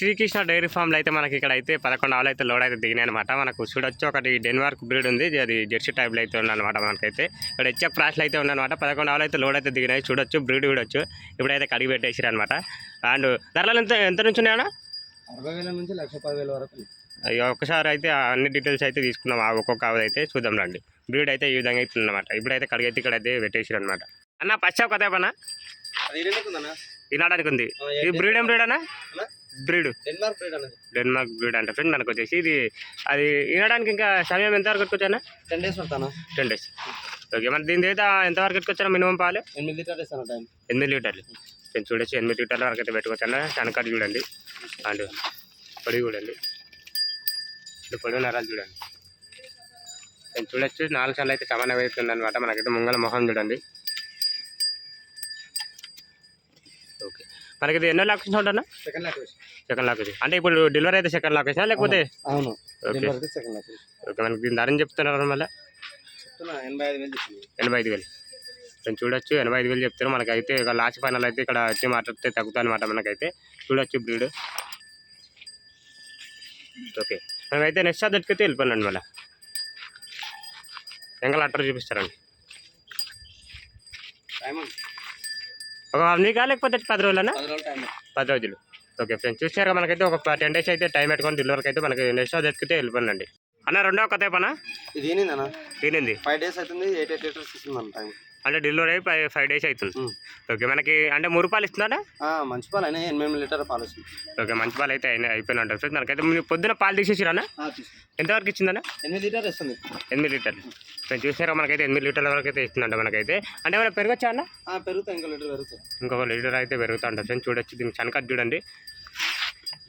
Srikrishna dairy ఫామ్లో అయితే మనకి ఇక్కడ అయితే పదకొండు ఆవులు అయితే లోడ్ అయితే దిగినాయి అనమాట మనకు చూడొచ్చు ఒకటి డెన్మార్క్ బ్రీడ్ ఉంది అది జెర్సీ టైప్లో అయితే ఉందన్నమాట మనకైతే. ఇక్కడ హెచ్ఎఫ్ క్రాష్లు అయితే ఉన్నాయన్నమాట పదకొండు ఆవులు అయితే లోడ్ అయితే దిగినాయి చూడొచ్చు బ్రీడ్ చూడొచ్చు. ఇప్పుడైతే కడిగి పెట్టేసారు అనమాట అండ్ ధరలు ఎంత ఎంత నుంచి ఉన్నాయన్నా? అరవై వేల నుంచి లక్ష పదివేల వరకు ఒక్కసారి అయితే అన్ని డీటెయిల్స్ అయితే తీసుకున్నాం. ఆ ఒక్కొక్క ఆవుది అయితే చూద్దాం రండి. బ్రీడ్ అయితే ఈ విధంగా అయితే ఉందన్నమాట. ఇప్పుడైతే కడిగైతే ఇక్కడ అయితే పెట్టేసారు అనమాట అన్న పశ్చాప్ కదే పన్నా అది ఎన్ని ఉందన్నా? వినడానికి ఉంది. ఈ? బ్రీడ్ ఏం బ్రీడ్ అన్నా? బ్రీడ్. డెన్మార్క్ బ్రీడ్ అనేది డెన్మార్క్ బ్రీడ్ అంటే ఫ్రెండ్ మనకు వచ్చేసి ఇది అది వినడానికి ఇంకా సమయం ఎంత వరకు వచ్చానా? టెన్ డేస్ పడతానా టెన్ డేస్. ఓకే మరి దీని అయితే ఎంతవరకు ఎత్తుకొచ్చాను మినిమం పాలు? ఎనిమిది లీటర్ ఇస్తాను టైం. ఎనిమిది లీటర్లు. నేను చూడొచ్చు ఎనిమిది లీటర్ల వరకు అయితే పెట్టుకోవచ్చాను శనకాడు చూడండి. అండ్ పొడి చూడండి. ఇది పొడి నరాలు చూడండి. నేను చూడొచ్చు. నాలుగు సార్లు అయితే సమానం అవుతుంది అనమాట మనకైతే ముంగల మొహం చూడండి ఓకే మనకి ఇది ఎన్నో లక్షలు ఉంటుందా? సెకండ్ లాక్ సెకండ్ లాక్ అంటే ఇప్పుడు డెలివరీ అయితే సెకండ్ లాక్ వేసినా లేకపోతే? అవును okay delivery second lock okay మనకి దీని ధరని చెప్తున్నారు మళ్ళీ? ఎనభై ఐదు వేలు చెప్పింది. ఎనభై ఐదు వేలు. నేను చూడొచ్చు ఎనభై ఐదు వేలు చెప్తారు. మనకైతే ఇక లాస్ట్ ఫైనల్ అయితే ఇక్కడ వచ్చి మాట్లాడితే తగ్గుతుంది అనమాట మనకైతే. చూడొచ్చు బ్రీడ్ ఓకే మేమైతే నెక్స్ట్ సబ్జెక్ట్కి వెళ్ళిపోయినండి మళ్ళీ. ఎంగల్ అట్టర్ చూపిస్తారండి. ఒక నీకా లేకపోతే పది రోజులనా? పది రోజులు ఓకే ఫ్రెండ్స్ చూసారు మనకైతే ఒక టెన్ డేస్ అయితే టైం పెట్టుకొని డెలివరీకి అయితే మనకి నెక్స్ట్ సబ్జెక్ట్కి వెళ్ళిపోయినండి అన్న రెండో కథ పనా ఇది ఏంటన్నా ఏనింది ఫైవ్ డేస్ అవుతుంది ఎయిట్ ఎయిట్ లీటర్స్ ఇస్తుంది టైం అంటే డెలివరీ అయి ఫైవ్ ఫైవ్ డేస్ అవుతుంది. ఓకే మనకి అంటే మూడు రూపాయలు ఇస్తున్నారా? మంచి పాలు అయినా ఎనిమిది లీటర్ పాలు వస్తుంది ఓకే మంచి పాలు అయితే అయినా అయిపోయిన ఉంటారు ఫ్రెండ్స్ మనకైతే మీరు పొద్దున పాలు తీసేసిరానా? ఎంతవరకు ఇచ్చిందన్న? ఎనిమిది లీటర్ ఇస్తుంది ఎనిమిది లీటర్లు. నేను చూసారా మనకైతే ఎనిమిది లీటర్ల వరకు అయితే ఇస్తుందంట మనకైతే. అంటే ఏమైనా పెరగచ్చా అన్న? పెరుగుతాయి ఇంకో లీటర్ పెరుగుతాయి. ఇంకొక లీటర్ అయితే పెరుగుతూ ఉంటుంది ఫ్రెండ్స్ చూడొచ్చు దీనికి చనకట్ చూడండి.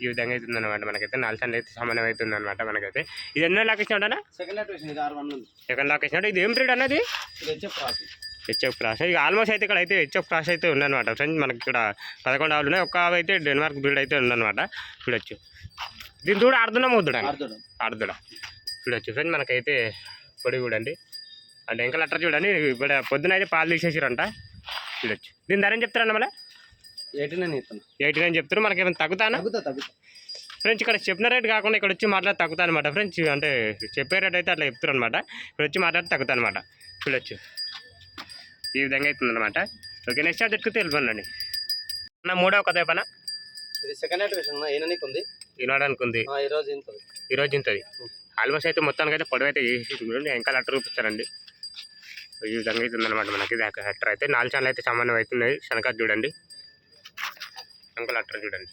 ఈ విధంగా అవుతుంది అనమాట మనకైతే. నాలుగు అయితే సమానం అవుతుంది అనమాట మనకైతే. ఇది ఎన్నో లాక్ ఇచ్చినాడనా సెకండ్ లాక్ వేసింది ఇది ఆరు వన్ ఉంది. సెకండ్ లాక్ ఇచ్చినాడు. ఇది ఏం బ్రీడ్ అన్నది ఇది? వచ్చే ప్రాఫిట్ హెచ్ఎఫ్ క్రాస్ ఇక ఆల్మోస్ట్ అయితే ఇక్కడ అయితే హెచ్ఎఫ్ క్రాస్ అయితే ఉందన్నమాట ఫ్రెండ్స్ మనకి ఇక్కడ పదకొండు ఆవులు ఉన్నాయి. ఒక్క ఆవు అయితే డెన్మార్క్ బ్రీడ్ అయితే ఉందన్నమాట. చూడొచ్చు. దీని దూడ అర్ధన ముద్దుడా ఆరుదోడు ఆడదుడ చూడొచ్చు ఫ్రెండ్ మనకైతే పొడి చూడండి అంటే ఇంకా లెటర్ చూడండి. ఇప్పుడు పొద్దున అయితే పాలు తీసేసారంట. చూడొచ్చు. దీని ధర ఏం చెప్తారన్న మళ్ళీ? ఎయిటీ నైన్ ఎయిటీ నైన్ చెప్తారు మనకి ఏమైనా తగ్గుతానా? తగ్గుతా తగ్గుతా. ఫ్రెండ్స్ ఇక్కడ చెప్పిన రేట్ కాకుండా ఇక్కడ వచ్చి మాట్లాడి తగ్గుతా అనమాట ఫ్రెండ్స్ అంటే చెప్పే రేట్ అయితే అట్లా చెప్తారు అనమాట ఇక్కడ వచ్చి మాట్లాడి తగ్గుతా అనమాట చూడొచ్చు. ఈ విధంగా అవుతుంది అనమాట ఓకే నెక్స్ట్ అది ఎత్తుకు తెలిపండి నా మూడవ కథ పన ఇది సెకండ్ వేసిన ఏననికి ఉంది. వినడానికి ఉంది. ఆ, ఈ రోజు ఇంత ఉంది. ఈరోజు ఇంతది ఆల్మోస్ట్ అయితే మొత్తానికి అయితే పొడవు అయితే చేసి చూడండి ఇంకా లెటర్ చూపిస్తారండి. ఈ విధంగా అయితే ఉందన్నమాట మనకి లెటర్ అయితే నాలుగు ఛానల్ అయితే సమానం అవుతున్నాయి. శనకాలు చూడండి. ఇంకా లెటర్ చూడండి.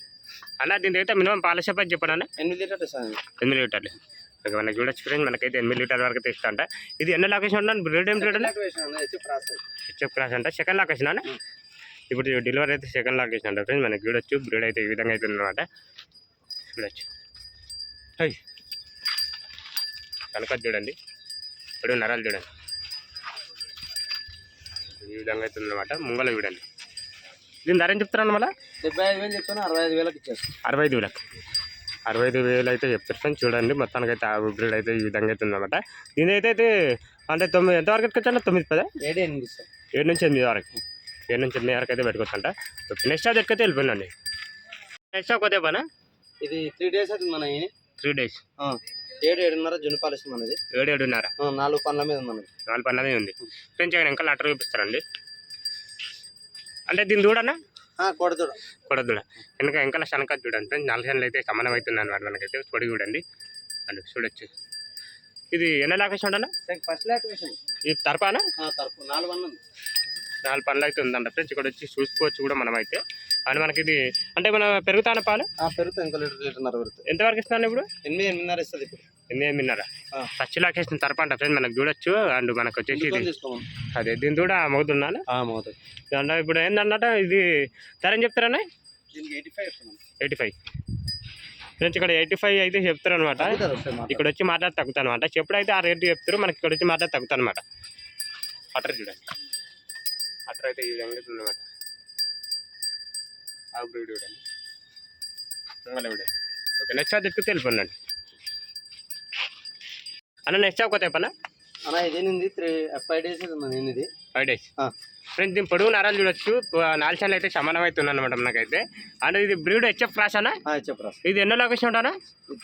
అన్న దీని అయితే మినిమం పాలసీ పని చెప్పండి అన్న? ఎనిమిది లీటర్ ఇస్తాను ఎనిమిది లీటర్లు. ఓకే మనకి చూడొచ్చు ఫ్రెండ్ మనకైతే ఎనిమిది లీటర్ వరకు అయితే ఇస్తా అంట. ఇది ఎన్నో లొకేషన్ ఉన్నాను బ్రీడ్ ఏం బ్రీడ్ లాక్ వేసిన క్రాస్ అంట సెకండ్ లొకేషన్ అన్న Hmm. ఇప్పుడు డెలివరీ అయితే సెకండ్ లొకేషన్ అంట ఫ్రెండ్ మనకి చూడొచ్చు బ్రీడ్ అయితే ఈ విధంగా అయితే ఉందన్నమాట. చూడొచ్చు. హై కనకත් చూడండి. ఇప్పుడు నరాలు చూడండి. ఈ విధంగా అయితే ఉందన్నమాట. ముంగల చూడండి. దీని ధర ఏం చెప్తారన్న మళ్ళీ? డెబ్బై ఐదు వేలు చెప్తాను అరవై ఐదు వేలకు ఇచ్చేస్తాను అరవై ఐదు వేలకు. అరవై ఐదు వేలు అయితే చెప్తారు ఫ్రెండ్స్ చూడండి మొత్తానికి అయితే ఆ బ్రీడ్ అయితే ఈ విధంగా అయితే ఉందన్నమాట. దీని అయితే అయితే అంటే తొమ్మిది ఎంతవరకు ఎత్తుకొచ్చా తొమ్మిది పదా? ఏడు ఎనిమిది ఇస్తాను ఏడు నుంచి ఎనిమిది వరకు. ఏడు నుంచి ఎనిమిది వరకు అయితే పెట్టుకోవచ్చంట నెక్స్ట్ అది ఎక్కైతే వెళ్ళిపోయినండి నెక్స్ట్ ఒక పనా ఇది త్రీ డేస్ అవుతుంది మన. త్రీ డేస్ ఏడు ఏడున్నర జున్ను పాలు ఇస్తుంది మనది. ఏడు ఏడున్నర. నాలుగు పనుల మీద ఉంది మనది. నాలుగు పన్నది ఉంది. ఫ్రెండ్స్ ఇక్కడ ఇంకా లెటర్ చూపిస్తారండి. అంటే దీని చూడన్నా ఆ, కొడతాడు కొడదుడ వెనక వెనకాల శనక చూడండి నాలుగు సార్లు అయితే సమానం అవుతుంది అనమాట మనకైతే. పొడి చూడండి. అది చూడొచ్చు. ఇది ఎన్న లొకేషన్ ఫస్ట్ వేసింది ఈ తరపానా? తరపు. నాలుగు పనులు అయితే ఉందంట. ఫ్రెండ్స్ ఇక్కడ వచ్చి చూసుకోవచ్చు కూడా మనం అయితే అండ్ మనకి ఇది అంటే మన పెరుగుతాన పాలు? ఆ, పెరుగుతాయి. ఇంకో లీటర్ లీటర్న్నర పెరుగుతాయి. ఎంతవరకు ఇస్తున్నాను ఇప్పుడు? ఎనిమిది ఎనిమిదిన్నర ఇస్తుంది ఇప్పుడు. ఎనిమిది ఎనిమిదిన్నర. ఆ. First location తరపంట. ఫ్రెండ్ మనకు చూడొచ్చు. అండ్ మనకు వచ్చేసి ఇది అదే దీని కూడా మోగుతున్నాను ఇప్పుడు ఏంటన్నట ఇది ధర ఏం దీనికి eighty five eighty five friends ఇక్కడ ఎయిటీ ఫైవ్ అయితే చెప్తారనమాట తగ్గుతుంది ఒకసారి మాట. ఇక్కడ వచ్చి మాట్లాడి తగ్గుతాను అనమాట చెప్పుడైతే ఆ రేటు చెప్తారు మనకి ఇక్కడ వచ్చి మాట్లాడి తగ్గుతాను అనమాట అటర్ చూడండి. అటర్ అయితే ఈ విధంగా ఉందన్నమాట. ఆ బ్రీడ్ చూడండి. రంగుల చూడండి. ఓకే నెక్స్ట్ అది ఎక్కితే వెళ్ళిపోండి అన్న నెక్స్ట్ ఒక తెప్పనా అన్న ఇదేనింది త్రీ ఫైవ్ డేస్ ఇది ఫైవ్ డేస్ ఆ. ఫ్రెండ్స్ దీని పొడుగు నరాలు చూడొచ్చు. నాలుగు అయితే సమానం అవుతుంది అనమాట మనకైతే అండ్ ఇది బ్రీడ్ హెచ్ఎఫ్ క్రాస్ అన్న? చెప్పరా ఇది ఎన్నో లొకేషన్ ఉంటానా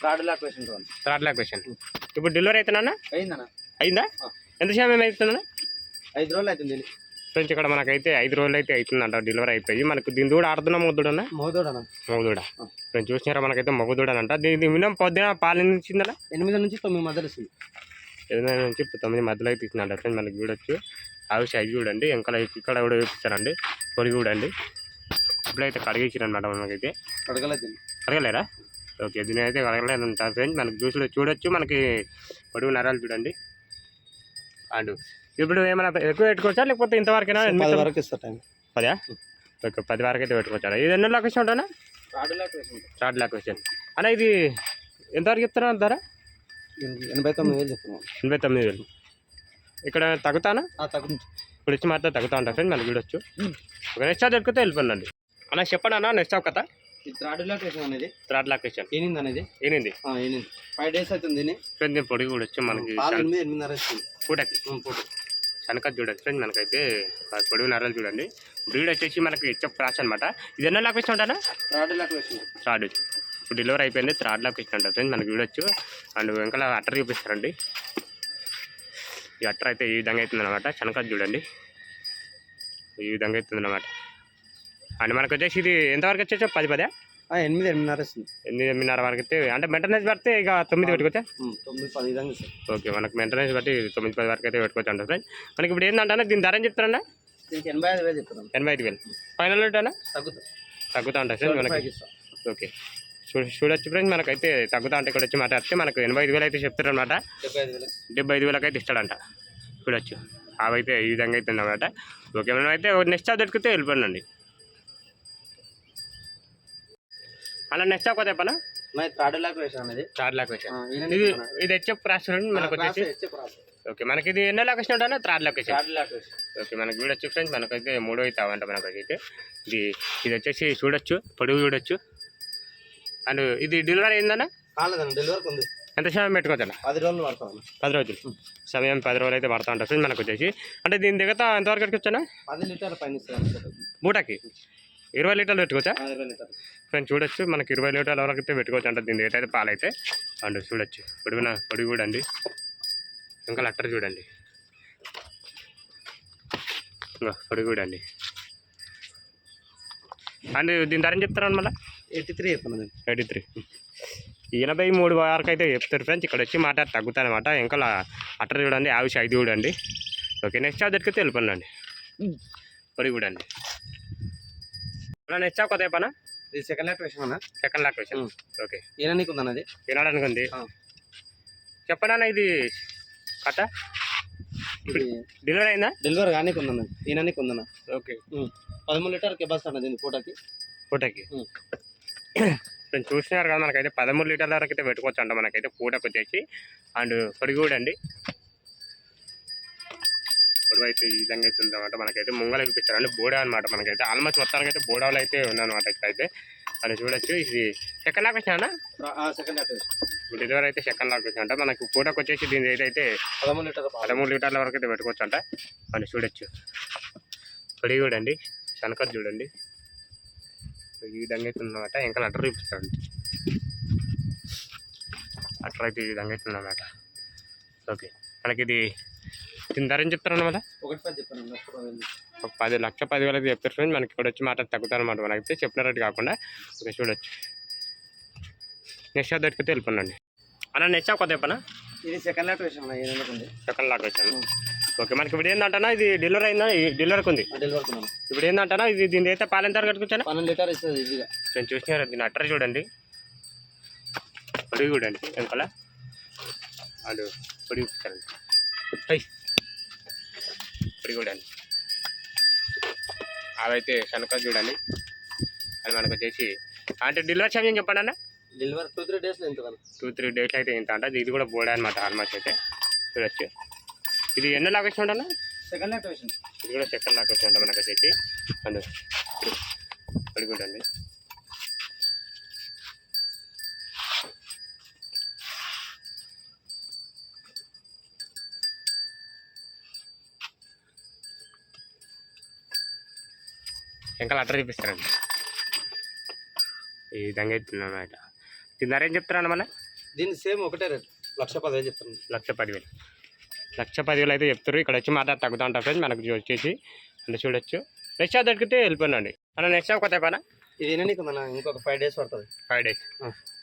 థర్డ్ లాక్ వేసిన డ్రోన్ థర్డ్ లొకేషన్. ఇప్పుడు డెలివరీ అవుతున్నా అయిందన్న. అయిందా? ఆ. ఎంత సమయం అవుతుందా ఐదు రోజులు అవుతుంది ఫ్రెండ్స్ ఇక్కడ మనకైతే ఐదు రోజులు అయితే అవుతుందంట డెలివరీ అయిపోయి. మనకు దీని దూడ ఆడుతున్నా మొగ్గుదూడనా మోదోడన్న మొగ్గుదూడ ఆ. ఫ్రెండ్స్ చూసినారా మనకైతే మొగ్గుదూడనంట దీని మినిమం పొద్దున పాలు ఇచ్చిందా ఎనిమిది నుంచి తొమ్మిది మధ్యలో వస్తుంది ఎనిమిది నుంచి తొమ్మిది మధ్యలో అయితే ఇచ్చిందంట ఫ్రెండ్స్ మనకి చూడొచ్చు. అవి సైజ్ చూడండి ఇంకా ఇక్కడ కూడా చూపిస్తారండి పొడి చూడండి. ఇప్పుడైతే కడిగించారనమాట మనకైతే. అడగలేదు కడగలేరా? ఓకే దీని అయితే కడగలేదు అంటారు ఫ్రెండ్స్. మనకి చూసి చూడొచ్చు మనకి పొడుగు నరాలు చూడండి. అండ్. ఇప్పుడు ఏమైనా ఎక్కువ పెట్టుకోవచ్చా లేకపోతే ఇంతవరకైనా? వరకు ఇస్తా టైం. పదా? ఓకే పది వరకు అయితే పెట్టుకోవచ్చా? ఇది ఎన్నో లొకేషన్ ఉంటానా థర్డ్ లొకేషన్ అన్న ఇది ఎంతవరకు చెప్తారా ధర ఎనభై తొమ్మిది వేలు ఎనభై తొమ్మిది వేలు. ఇక్కడ తగ్గుతానా? తగ్గు ఇప్పుడు ఇచ్చి మాత్రం తగ్గుతా ఉంటా ఫ్రెండ్ మనకి చూడొచ్చు ఒక నెక్స్ట్ దొరికితే వెళ్ళిపోండి అన్న చెప్పండి అన్న నెక్స్ట్ కదా ఇది థర్డ్ లాక్ వేసిన అనేది. థర్డ్ లొకేషన్ ఏనింది అనేది. ఏనింది ఏనింది ఫైవ్ డేస్ అవుతుంది ఫ్రెండ్ పొడి చూడొచ్చు మనకి పాలు ఎనిమిది ఎనిమిదిన్నర పూటకి? ఫోటో శనక చూడండి ఫ్రెండ్ మనకైతే ఆ పొడుగు నరాలు చూడండి. బ్రీడ్ వచ్చేసి మనకి హెచ్ఎఫ్ క్రాస్ అనమాట ఇది ఎన్నో లొకేషన్ ఉంటానా థర్డ్ లాక్ థర్డ్ ఇప్పుడు డెలివరీ అయిపోయింది థర్డ్ లొకేషన్ అంటారు ఫ్రెండ్ మనకి చూడొచ్చు అండ్ వెనకాల అట్టర్ చూపిస్తారండి. ఈ అట్టర్ అయితే ఈ విధంగా అవుతుంది అనమాట శనక చూడండి. ఈ విధంగా అవుతుంది అనమాట అండ్ మనకు వచ్చేసి ఇది ఎంతవరకు వచ్చేసి పది పదే? ఎనిమిది ఎనిమిదిన్నర ఇస్తుంది ఎనిమిది ఎనిమిదిన్నర వరకు అయితే. అంటే మెయింటెనెన్స్ పడితే ఇక తొమ్మిది పెట్టుకోవచ్చా? తొమ్మిది పది విధంగా ఓకే మనకు మెయింటెనెన్స్ బట్టి తొమ్మిది పది వరకు అయితే పెట్టుకోవచ్చు అంటారు ఫ్రెండ్ మనకి ఇప్పుడు ఏంటంటే దీని ధర ఏం దీనికి ఎనభై ఐదు వేలు చెప్తున్నాం. ఎనభై ఐదు వేలు. ఫైనల్ రేటేనా తగ్గుతుంది తగ్గుతూ. ఉంటాయి ఫ్రెండ్ మనకి. ఓకే. చూ చూడొచ్చు ఫ్రెండ్స్ మనకైతే తగ్గుతా అంటే ఇక్కడ వచ్చి మాట్లాడితే మనకు ఎనభై ఐదు వేలు అయితే చెప్తారనమాట డెబ్బై ఐదు అయితే ఇస్తాడంట. చూడొచ్చు. అవైతే ఈ విధంగా అయితే అన్నమాట ఓకే మనం అయితే నెక్స్ట్ స్టాప్ దొరికితే వెళ్ళిపోండి అలా నెక్స్ట్ స్టాప్ చెప్పనా? థర్డ్ లాక్ వేసిన థర్డ్ ఇది చెప్తున్నా. ఇది హెచ్ఎఫ్ రాష్ట్రం మనకు వచ్చేసి. ఓకే మనకి ఇది ఎన్నో లొకేషన్ ఉంటానా థర్డ్ లొకేషన్ థర్డ్ లాక్ వేసిన ఓకే మనకి చూడొచ్చు ఫ్రెండ్స్ మనకైతే మూడో అయితే అవంట మనకైతే. ఇది ఇది వచ్చేసి చూడొచ్చు పొడుగు చూడొచ్చు. అండ్ ఇది డెలివరీ అయిందన్నా? ఉంది. ఎంత సమయం పెట్టుకోవచ్చా పది రోజులు పడతాం పది రోజులు. సమయం పది రోజులు అయితే పడతా ఉంటుంది మనకు వచ్చేసి. అంటే దీని దిగత ఎంతవరకు పెట్టుకోవచ్చా పది లీటర్ పైన మూటకి? ఇరవై లీటర్లు పెట్టుకోవచ్చా? ఫ్రెండ్స్ చూడొచ్చు మనకి ఇరవై లీటర్ల వరకు అయితే పెట్టుకోవచ్చు అంటే దీని రేట్ అయితే పాలైతే. అండ్ చూడొచ్చు పొడుగున పొడుగు చూడండి. ఇంకా లెటర్ చూడండి. పొడుగు చూడండి. అండ్ దీని ధర చెప్తారు మళ్ళీ? ఎయిటీ త్రీ చెప్తున్నది ఎయిటీ త్రీ. ఎనభై మూడు వరకు అయితే చెప్తారు ఫ్రెండ్స్ ఇక్కడ వచ్చి మాట తగ్గుతాయి అనమాట ఇంకా అట్టర్ చూడండి ఆవిష్ ఐదు చూడండి. ఓకే నెక్స్ట్ చార్జ్ దొరికితే వెళ్ళిపోండి పొడి చూడండి. నెక్స్ట్ చాప్ కొత్త పనా ఇది సెకండ్ లాక్ వేసిన అన్న. Second lock question. ఓకే. ఈయన నీకు ఉందన్నది వినడానికి ఉంది. అన్న ఇది? కథ? డెలివరీ అయిందా? డెలివరీ కానీ ఉందన్న. ఈయన నీకు ఉందన్న. ఓకే. పదమూడు లీటర్ కెపాసిటీ అన్నది దీని పూటకి కొంచెం చూసినారు కదా మనకైతే పదమూడు లీటర్ల వరకు అయితే పెట్టుకోవచ్చు అంట మనకైతే పూటకు వచ్చేసి అండ్ పొడి కూడా అండి. పొడవు అయితే ఈ విధంగా అయితే ఉందన్నమాట. మనకైతే ముంగల చూపించారు అంటే బోడా అనమాట మనకైతే ఆల్మోస్ట్ మొత్తానికి అయితే బోడాలు అయితే ఉందన్నమాట ఇక్కడైతే. అని చూడొచ్చు ఇది సెకండ్ లాక్ వచ్చినా సెకండ్ లాక్ డెలివరీ అయితే సెకండ్ లాక్ వచ్చిందంట. మనకు పూటకు వచ్చేసి దీని రేట్ అయితే పదమూడు లీటర్ పదమూడు లీటర్ల వరకు అయితే పెట్టుకోవచ్చు అంట అని చూడొచ్చు. పొడి చూడండి శనకత్ చూడండి. ఈ విధంగా అయితే ఉందన్నమాట. ఇంకా లెటర్ చూపిస్తాడు. అట్లా అయితే ఈ విధంగా అయితే ఉందన్నమాట. ఓకే. మనకి ఇది దీని ధర ఏం చెప్తారు అన్నమాట ఒకటి పది చెప్పాను లక్ష పదివేలు. ఒక పది లక్ష పదివేలు అయితే చెప్తారు ఫ్రెండ్స్. మనకి ఇక్కడ వచ్చి మాట తగ్గుతారు అనమాట మనకైతే. చెప్పిన రేటు కాకుండా. ఓకే చూడొచ్చు. నెక్స్ట్ షాప్ దొరికితే వెళ్ళిపోండి అన్న నెక్స్ట్ షాప్ కొత్త చెప్పనా? ఇది సెకండ్ లాక్ వేసిన సెకండ్ లాక్ వచ్చాను ఓకే మనకి ఇప్పుడు ఏంటంటనా ఇది డెలివరీ అయిందా? డెలివరీకి ఉంది డెలివరీ ఇప్పుడు ఏంటంటనా ఇది దీని అయితే పాలు ఎంత కట్టుకొచ్చాను? పన్నెండు లీటర్ ఇస్తుంది ఈజీగా నేను చూసినారు దీని అట్టర్ చూడండి. పొడి చూడండి వెనకాల. అది పొడి చూపిస్తారండి హై పొడి చూడండి. అవైతే శనక చూడండి. అది మనకు వచ్చేసి అంటే డెలివరీ సమయం చెప్పండి అన్న. డెలివరీ టూ త్రీ డేస్లో ఎంత కదా టూ త్రీ డేస్ అయితే ఇంత అంటే. ఇది కూడా బోడా అనమాట ఆల్మోస్ట్ అయితే. చూడొచ్చు. ఇది ఎన్నో వచ్చి ఉంటాను సెకండ్ లాక్ వేసిన ఇది కూడా సెకండ్ వచ్చి ఉంటాం మనకు వచ్చేసి అండ్ పొడి చూడండి ఇంకా లెటర్ చూపిస్తారండి ఈ విధంగా ఇస్తున్నాను అనమాట తిన్నారా చెప్తారా మళ్ళీ? దీన్ని సేమ్ ఒకటే రేట్. లక్ష పదివేలు చెప్తాను లక్ష పదివేలు. లక్ష పదివేలు అయితే చెప్తారు ఇక్కడ వచ్చి మాట తగ్గుతూ ఉంటారు ఫ్రెండ్స్ మనకు వచ్చేసి అంటే చూడొచ్చు. నెక్స్ట్ షాప్ దొరికితే వెళ్ళిపోయినండి అన్న నెక్స్ట్ షాప్ కొత్త పైన ఇది నీకు మన ఇంకొక ఫైవ్ డేస్ పడుతుంది. Five days.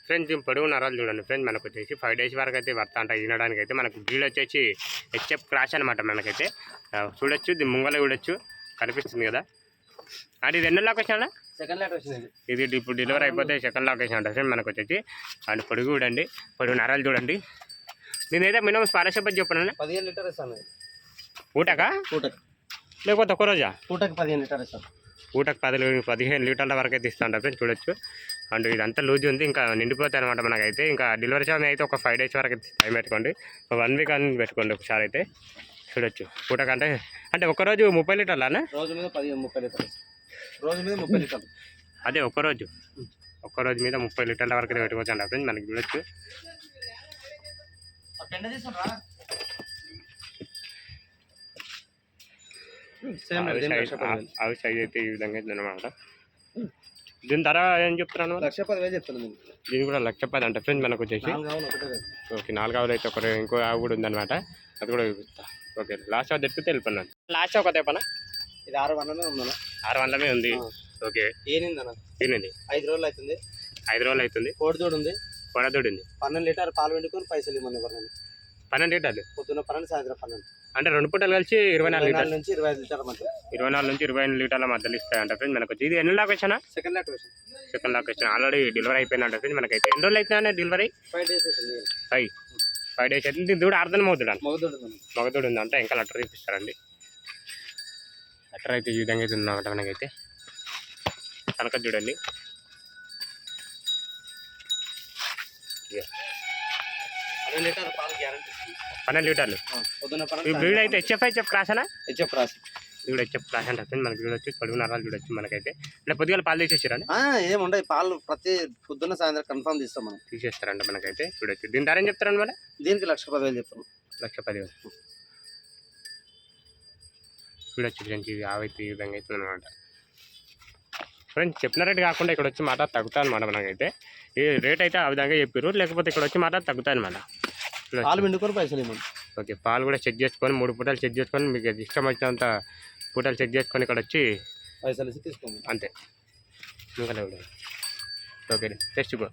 ఫ్రెండ్స్ దీని పొడుగు నరాలు చూడండి ఫ్రెండ్స్ మనకు వచ్చేసి ఫైవ్ డేస్ వరకు అయితే వర్త అంట తినడానికి అయితే. మనకు బ్రీడ్ వచ్చేసి హెచ్ఎఫ్ క్రాష్ అనమాట మనకైతే. చూడొచ్చు దీని ముంగల చూడొచ్చు. కనిపిస్తుంది కదా. అది ఇది ఎన్నో లొకేషన్ సెకండ్ వచ్చింది ఇది. ఇది ఇప్పుడు డెలివరీ అయిపోతే సెకండ్ లొకేషన్ ఉంటుంది ఫ్రెండ్ మనకు వచ్చేసి. అండ్ పొడుగు చూడండి. పొడుగు నరాలు చూడండి. అయితే మినిమం స్పాలర్షిప్ అని చెప్పాను పదిహేను లీటర్ ఇస్తాను. ఊటకా? పూటకి లేకపోతే ఒక రోజా? పూటకి పదిహేను లీటర్ ఇస్తాను ఊటకు పది పదిహేను లీటర్ల వరకు అయితే ఇస్తా ఉంటారు చూడొచ్చు. అండ్ ఇదంతా లూజ్ ఉంది ఇంకా నిండిపోతాయి అనమాట మనకైతే. ఇంకా డెలివరీ సమయం అయితే ఒక ఫైవ్ డేస్ వరకు టైం పెట్టుకోండి. వన్ వీక్ అని పెట్టుకోండి ఒకసారి అయితే. చూడొచ్చు. పూటకంటే అంటే ఒకరోజు ముప్పై లీటర్లానా రోజు మీద పదిహేను ముప్పై లీటర్ రోజు మీద ముప్పై లీటర్లు. అదే ఒక్కరోజు ఒక్కరోజు మీద ముప్పై లీటర్ల వరకు పెట్టుకోవచ్చు అండి ఫ్రెండ్స్ మనకి చూడొచ్చు. అవి సైజ్ అయితే ఈ విధంగా ఉంది అనమాట దీని ధర ఏం చెప్తున్నాను లక్ష పదివేలు చెప్తాను నేను. దీని కూడా లక్ష పది అంటే ఫ్రెండ్స్ మనకు వచ్చేసి. నాలుగు ఒకటే ఓకే నాలుగవది అయితే ఒక ఇంకో ఆవు కూడా ఉందన్నమాట. అది కూడా చూపిస్తా. ఓకే లాస్ట్ ఆఫ్ తెప్పితే వెళ్ళిపోయినాను లాస్ట్ ఒక తెప్పన ఇది ఆరు వందలనే ఉందన్న. ఆరు వందలమే ఉంది. ఓకే. ఏనిందన్న? తినండి ఐదు రోజులు అవుతుంది. ఐదు రోజులు అవుతుంది. కోడిదోడు ఉంది కొడదొడి ఉంది పన్నెండు లీటర్ పాలు వండుకొని పైసలు ఇవ్వమని ఎవరైనా పన్నెండు లీటర్లు? పొద్దున్న పన్నెండు సాయంత్రం పన్నెండు. అంటే రెండు పూటలు కలిసి ఇరవై నాలుగు లీటర్లు. నుంచి ఇరవై ఐదు లీటర్ల మధ్య. ఇరవై నాలుగు నుంచి ఇరవై ఎనిమిది లీటర్ల మధ్యలో ఇస్తాయంట ఫ్రెండ్స్ మనకు ఇది ఎన్ని లాక్ వచ్చినా? సెకండ్ లెటర్ వచ్చింది. సెకండ్ లాక్ వచ్చిన. ఆల్రెడీ డెలివరీ అయిపోయిందంట ఫ్రెండ్స్ మనకైతే. ఎన్ని రోజులు అవుతుందా delivery five days five five days అయితే దీని దూడ అర్థం అవుతుంది మగదోడు ఉంది ఉందంటే. ఇంకా లెటర్ చూపిస్తారండి లెటర్ అయితే ఈ విధంగా అయితే ఉందన్నమాట మనకైతే. కనుక చూడండి. పన్నెండు లీటర్ పాలు గ్యారంటీ. పన్నెండు లీటర్లు? ఈ బ్రీడ్ అయితే హెచ్ఎఫ్ హెచ్ఎఫ్ క్రాస్ అనా హెచ్ఎఫ్ రాసి. ఇది కూడా హెచ్ఎఫ్ క్రాస్ అంటే మనకి చూడొచ్చు నరాలు చూడొచ్చు మనకైతే. ఇలా పొద్దుగాల పాలు తీసేసారని ఏముండవు పాలు ప్రతి పొద్దున్న సాయంత్రం కన్ఫర్మ్ తీస్తాం మనం. తీసేస్తారంట మనకైతే చూడొచ్చు దీని ధర ఏం చెప్తారండి మరి? దీనికి లక్ష పదివేలు చెప్తాం. లక్ష పదివేలు. చూడొచ్చు ఫ్రెండ్స్ ఇది ఆవైతే ఈ విధంగా అవుతుంది అనమాట ఫ్రెండ్స్ చెప్పిన రేట్ కాకుండా ఇక్కడ వచ్చి మాట తగ్గుతాయి అనమాట మనకైతే. ఈ రేట్ అయితే ఆ విధంగా చెప్పారు లేకపోతే ఇక్కడ వచ్చి మాట తగ్గుతాయి అనమాట పాలు పిండుకొని పైసలు ఇవ్వమని ఓకే పాలు కూడా చెక్ చేసుకొని మూడు పూటలు చెక్ చేసుకొని మీకు ఇష్టం వచ్చినంత పూటలు చెక్ చేసుకొని ఇక్కడ వచ్చి పైసలు తీసుకోమని అంతే. ఇంకా ఓకే టెస్ట్ గో